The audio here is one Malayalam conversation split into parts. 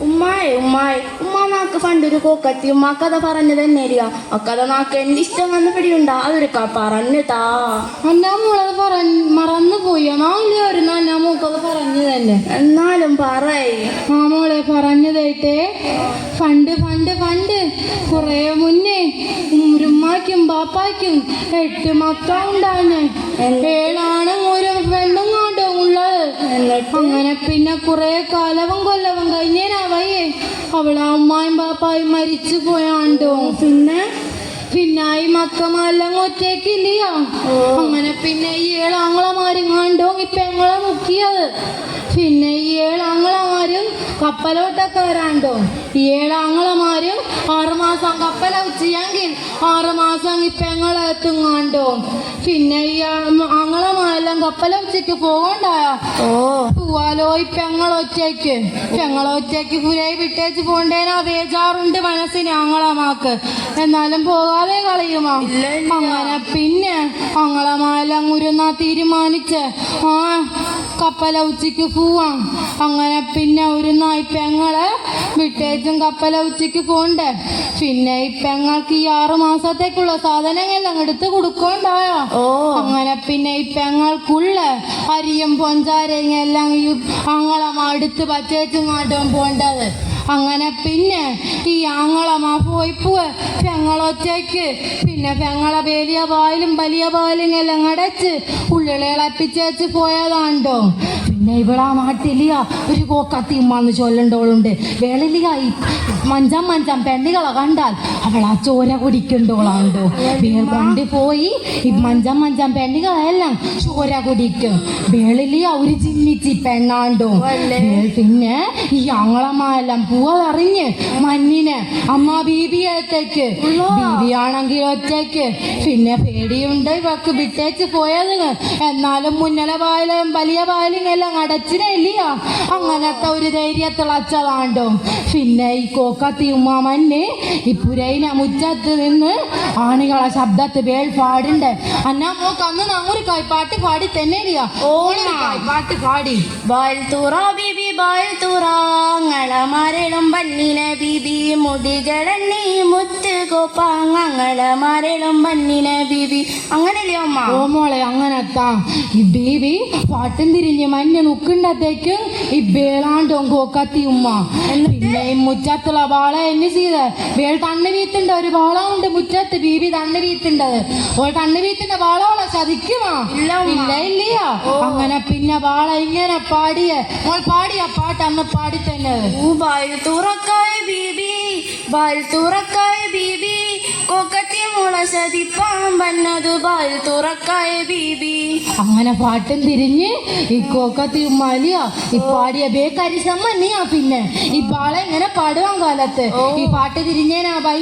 ഉമ്മായി ഉമ്മായി. ഉമ്മ നാക്ക് പണ്ടൊരു കോക്കത്തി. ഉമ്മ കഥ പറഞ്ഞു തന്നെ ആ കഥ നാക്ക് എന്റെ ഇഷ്ടം വന്ന പിടിയുണ്ടാ. അതൊരു ക പറഞ്ഞു താ അന്നാ മോളത് പറഞ്ഞ് മറന്നു പോയി നാളെ ഒരു മൂക്കത് പറഞ്ഞു തന്നെ എന്നാലും പറയ ആ മോളെ പറഞ്ഞതായിട്ടേ. പണ്ട് പണ്ട് പണ്ട് കുറേ മുന്നേ ഉമ്മാക്കും ബാപ്പാക്കും എട്ട് മക്ക ഉണ്ടാഞ്ഞ് ഏഴാണും ഒരു പെണ്ണും കാണ്ടോ ഉള്ളത് എന്നിട്ട് അങ്ങനെ പിന്നെ കുറെ കാലവും കൊല്ലവും കഴിഞ്ഞേനാവയ്യേ അവളെ അമ്മായും പാപ്പായും മരിച്ചു പോയാണ്ടോ? പിന്നെ? പിന്നായി മക്കമെല്ലാം ഒറ്റയ്ക്കില്ലയോ അങ്ങനെ പിന്നെ ഈ ഏഴാങ്ങളമാരും കണ്ടോ? ഇപ്പൊ ഞങ്ങളെ മുക്കിയത്. പിന്നെ ഈ ഏഴാങ്ങളമാരും കപ്പലോട്ടൊക്കെ വരാണ്ടോ? ഈ ഏഴാങ്ങളമാരും ആറുമാസം കപ്പല ഉച്ചയെങ്കിൽ ആറുമാസം ഇപ്പൊ ഞങ്ങളെ എത്തുങ്ങാണ്ടോ? പിന്നെ ഈ കപ്പല ഉച്ചയ്ക്ക് പോകണ്ടായ ഓ. പോവാലോ ഇപ്പങ്ങളൊറ്റയ്ക്ക് പെങ്ങളൊറ്റയ്ക്ക് പുരയി വിട്ടേച്ച് പോണ്ടേനാ ബേജാറുണ്ട് മനസ്സിന് അങ്ങളമാക്ക് എന്നാലും പോകാതെ കളയുമോ അങ്ങനെ പിന്നെ ആങ്ങളമാരെല്ലാം ഉരുന്നാ തീരുമാനിച്ച്. ആ കപ്പല ഉച്ചയ്ക്ക് പോവാം. അങ്ങനെ പിന്നെ ഒരു നായി പെങ്ങൾ വിട്ടേച്ചും കപ്പല ഉച്ചയ്ക്ക് പോണ്ടേ പിന്നെ ഈ പെങ്ങൾക്ക് ഈ ആറു മാസത്തേക്കുള്ള സാധനങ്ങളെല്ലാം എടുത്ത് കൊടുക്കണ്ടായോ അങ്ങനെ പിന്നെ ഈ പെങ്ങൾക്കുള്ള അരിയും പൊഞ്ചാരയും എല്ലാം ഈ അങ്ങളെ അടുത്ത് പച്ചേച്ചും കാട്ടും പോണ്ടത് അങ്ങനെ പിന്നെ ഈ ആങ്ങള പോയി പെങ്ങളൊറ്റയ്ക്ക് പിന്നെ പെങ്ങളെ വലിയ പാലും വലിയ പാലും എല്ലാം അടച്ച് ഉള്ളിളെ പോയതാണ്ടോ? പിന്നെ ഇവിടെ നാട്ടിലിയ ഒരു കോക്കത്തി ഉമ്മാന്ന് ചൊല്ലണ്ടോളുണ്ട്. വേളിലിയ ഈ മഞ്ചം മഞ്ചം പെണ്ണികളെ കണ്ടാൽ അവൾ ആ ചോര കുടിക്കണ്ടോളാണ്ടോ? വേണ്ടി പോയി ഈ മഞ്ചം മഞ്ചം പെണ്ണികളെല്ലാം ചോര കുടിക്കും. വേളിലിയ ഒരു ചിന്നിച്ചി പെണ്ണാണ്ടോ? പിന്നെ ഈ ആങ്ങളമാരെല്ലാം പൂവറിഞ്ഞ് മഞ്ഞിന് അമ്മ ബീബിയത്തേക്ക് ബീബിയാണെങ്കിൽ ഒറ്റയ്ക്ക്. പിന്നെ പേടിയുണ്ട് ഇവക്ക് വിട്ടേച്ച് പോയത് എന്നാലും മുന്നല പായലും വലിയ പായലും എല്ലാം അടച്ചിനില്ല അങ്ങനത്തെ ഒരു ധൈര്യത്തിളച്ചതാണ്ടോ പിന്നെ ഈ കോക്കത്തി ഉമ്മാമന് ഈ പുരയിന മുറ്റത്ത് നിന്ന് ആണികളെ ശബ്ദത്ത് വേൾ പാടുണ്ട് അന്നാ മോക്ക് അന്ന് നമ്മൊരു കൈപ്പാട്ട് പാടി തന്നെ ഓണ പാട്ട് പാടി. ബാൽത്തൂറ ബീബി ബാൽ മരളും പന്നിന ബിബി മുടികളെണ്ണി മുത്ത് കോപ്പാങ്ങളെ മരളും പന്നിന ബിബി. അങ്ങനല്ലേ അമ്മ? ഓ മോളെ അങ്ങനത്താ. ഈ ബീബി പാട്ടും തിരിഞ്ഞ് മഞ്ഞ നുക്കുണ്ടത്തേക്ക് ഈ വേളാണ്ടോ കോക്കത്തി ഉമ്മ. പിന്നെ ഈ മുറ്റത്തുള്ള വാള എന്നെ ചെയ്ത്. വേൾ തണ്ണു വീത്തുണ്ട് ഒരു വാള ഉണ്ട് മുറ്റത്ത് ബീബി തണ്ണു വീത്തുണ്ടത് ഓൾ തണ്ണു വീത്തിന്റെ വാളോളെ ചതിക്കുമാ ഇല്ല ഇല്ലയാ. അങ്ങനെ പിന്നെ വാള ഇങ്ങനെ പാടിയ. മോൾ പാടിയ പാട്ട് അന്ന് പാടി തന്നെ ബാൽത്തൂറക്കായ ബീബി ബാൽത്തൂറക്കായ ബീബി കൊക്കത്തി മുള ചതിപ്പാൻ വന്നത് ബാൽത്തൂറക്കായ ബീബി. അങ്ങനെ പാട്ടും തിരിഞ്ഞ് ഈ കോക്കത്തി ഉമ്മാലിയ ഈ പാടിയ ബേ കരിസമ്മ നീയാ പിന്നെ. ഈ പാളെ ഇങ്ങനെ പാടുവാൻ കാലത്ത്? ഈ പാട്ട് തിരിഞ്ഞേനാ ബൈ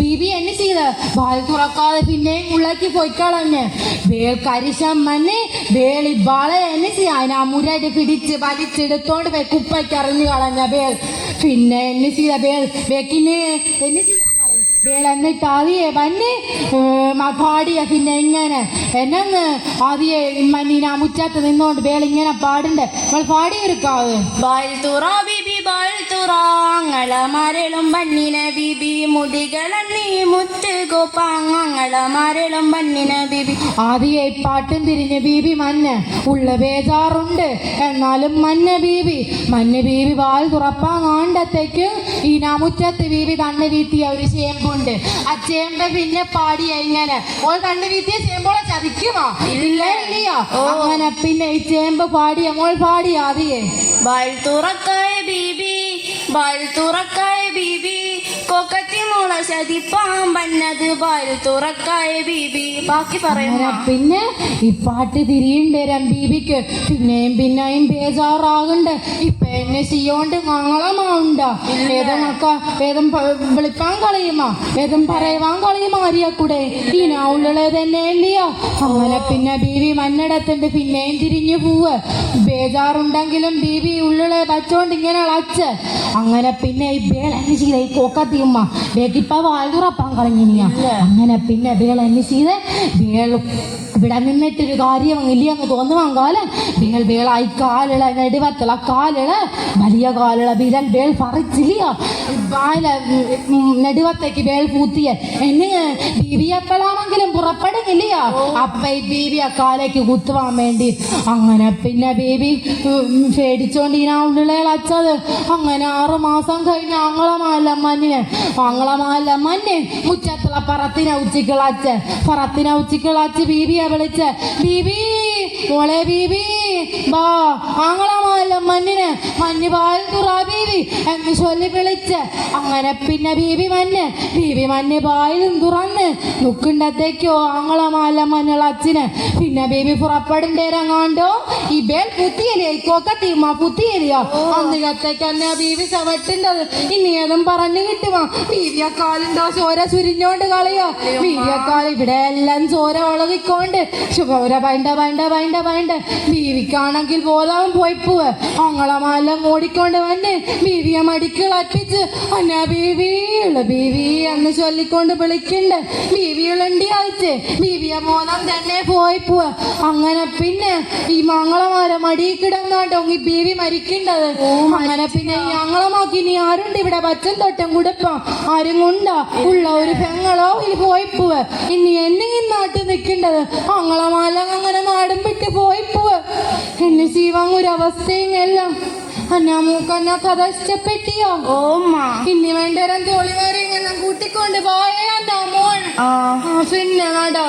ബീബി എന്നെ ചെയ്ത പാൽ തുറക്കാതെ പിന്നെയും ഉള്ളക്ക് പോയിക്കളഞ്ഞ്. ബേക്കരിശമ്മന് വേളി ബാളെ എന്നെ ചെയ്യാ അതിനാ മുരടി പിടിച്ച് വലിച്ചെടുത്തോണ്ട് പോയി കുപ്പയ്ക്ക് അറിഞ്ഞു കളഞ്ഞ വേൾ പിന്നെ എന്നെ ചെയ്ത വേൾ ബേക്കിന് എന്നെ എന്നിട്ട് ആദ്യേ വന്ന് പാടിയ പിന്നെ ഇങ്ങനെ എന്നെന്ന് അതിയെ മഞ്ഞിനാ മുറ്റത്ത് നിന്നോണ്ട് വേളിങ്ങനെ പാടണ്ടേ. നമ്മൾ പാടിയെടുക്കാവ് അങ്ങള മരളും പന്നിന ബിബി. മുടികളണ്ണി മുത്ത് ഗോപാങ്ങള മരളും പന്നിന ബിബി. ആദ്യേ പാട്ടും തിരിഞ്ഞ് ബീബി മഞ്ഞ്. ഉള്ള ബേജാറുണ്ട്. എന്നാലും മഞ്ഞ ബീബി. മഞ്ഞ ബീബി വാൽ തുറപ്പാൻ കാണ്ടത്തേക്കും ഈ നാമുറ്റത്ത് ബീബി കണ്ണു വീത്തിയ ഒരു ചേമ്പുണ്ട്. ആ ചേമ്പ് പിന്നെ പാടിയ ഇങ്ങനെ ഓൾ കണ്ണു വീത്തിയ ചേമ്പോളെ ചതിക്കുമോ? ഇല്ല. ഇല്ലയോ? അങ്ങനെ പിന്നെ ഈ ചേമ്പ് പാടിയ മോൾ പാടിയ ആദ്യേ. തുറക്കായ ബീബി ബാൽത്തുറക്കായ ബീബി. ബീബി. ബാക്കി പിന്നെ ഈ പാട്ട് തിരിയുണ്ട് രംബീബിക്ക്. പിന്നെയും പിന്നെയും ബേജാറാകുണ്ട്. ഇപ്പൊ എന്നെ ചെയ്യോണ്ട് നാളമാവുണ്ട ഏതൊക്കെ വേദം വിളിക്കാൻ കളയുമാ. വേദം പറയുവാൻ കളയുമാ അറിയക്കൂടെ ഈ നാവുള്ളേ തന്നെ ഇല്ലയോ അങ്ങനെ പിന്നെ ബീവി മണ്ണിടത്തുണ്ട് പിന്നെയും തിരിഞ്ഞു പോവ് ബേജാറുണ്ടെങ്കിലും ബീവി ഉള്ളിലെ വച്ചോണ്ട് ഇങ്ങനെ അളച്ച്. അങ്ങനെ പിന്നെ ഈ ബേള ചെയ്ത ഈ കോക്കത്തിയമ്മ ബേക്കിപ്പ വാൽ തുറപ്പാൻ കളഞ്ഞിനിയാ അങ്ങനെ പിന്നെ ബേൾ എന്നെ ചെയ്ത് ബേൾ ഇവിടെ നിന്നിട്ടൊരു കാര്യം ഇല്ലയെന്ന് തോന്നുവാൻ കാലം ബേൾ ബേളായി കാലിള നെടുവത്തള കാലിള വലിയ കാലിള ബിരൽ ബേൾ പറിച്ചില്ല നെടുവത്തേക്ക് ബേൾ പൂത്തിയ. എന്നെ ബീവി എപ്പോഴാണെങ്കിലും പുറപ്പെടുന്നില്ല അപ്പ ഈ ബീവി ആ കാലേക്ക് കുത്തുവാൻ വേണ്ടി അങ്ങനെ പിന്നെ ബീവി പേടിച്ചോണ്ട് ഇതിനാ ഉള്ളിളച്ചത് അങ്ങനെ ആറു മാസം കഴിഞ്ഞ് ആങ്ങളമാലമ്മന് ആങ്ങളമാലമ്മന് മുറ്റത്തുള്ള പറത്തിനെ ഉച്ചിക്കിളാച്ച്. പറത്തിനെ ഉച്ചിക്കിളാച്ച്. ബീബിയെ വിളിച്ച് ബീബി മോളെ ബീബി ബാ ആങ്ങളമാലമ്മന്നിന് മഞ്ഞ് പാൽ തുറ ബീബി എന്ന് ചൊല്ലി വിളിച്ച്. അങ്ങനെ പിന്നെ ബീവി മഞ്ഞ്. ബീവി മഞ്ഞ് പായലും തുറന്ന്. നുക്കുണ്ടത്തേക്കോ മഞ്ഞൾ അച്ഛന് പിന്നെ ബീവി പുറപ്പെടുന്നേരങ്ങാണ്ടോ ഈ ബേൽ പുത്തിയല്ലേ കൊക്കത്തീമ പുത്തിയല്ലയോ അന്നികത്തേക്ക് തന്നെ ബീവി ചവട്ടുണ്ടത് ഇനി ഏതും പറഞ്ഞു കിട്ടുമോ. ബീവിയക്കാലുണ്ടോ ചോര ചുരിഞ്ഞോണ്ട് കളയോ? ബീവിയക്കാൽ ഇവിടെ എല്ലാം ചോര ഒളകിക്കൊണ്ട് ചോര ബൈണ്ട ബൈണ്ട ബൈണ്ട ബൈണ്ട ബീവിക്കാണെങ്കിൽ ബോധം പോയി പോവ് അങ്ങളമാല മൂടിക്കൊണ്ട് വന്ന് ബീവിയെ മടിക്കിളപ്പിച്ച് അന്ന ബീവിയുള്ള ബീവി എന്ന് ചൊല്ലിക്കൊണ്ട് വിളിക്കണ്ട്. ബീവികളുണ്ടി അയച്ച് ബീവിയെ മോനം തന്നെ പോയി പോവ അങ്ങനെ പിന്നെ ഈ മംഗളമാരെ മടി കിടന്നാട്ടോ ഈ ബീവി മരിക്കേണ്ടത്. അങ്ങനെ പിന്നെ ഈ അങ്ങളമാക്കി ഇനി ആരുണ്ട് ഇവിടെ? പച്ചൻ തൊട്ടം കുടുപ്പം ആരും കൊണ്ടാ ഉള്ള ഒരു പെങ്ങളോ ഇനി പോയി പോവ ഇനി എന്നെ ഈ നാട്ടിൽ നിൽക്കേണ്ടത്? അങ്ങളമാല അങ്ങനെ നാടും വിട്ട് പോയി പോവ് എന്നെ ശിവങ്ങൊരവസ്ഥയും ഒരു അവസ്ഥയല്ല മൂക്കന്നാ കഥ ഇഷ്ടപ്പെട്ടിയോ? ഓ ഉമ്മ ഇനി വേണ്ടരം തോളിമാരെ ഞാൻ കൂട്ടിക്കൊണ്ട് പോയേ അന്നാ മോൾ. പിന്നെ നാടാ.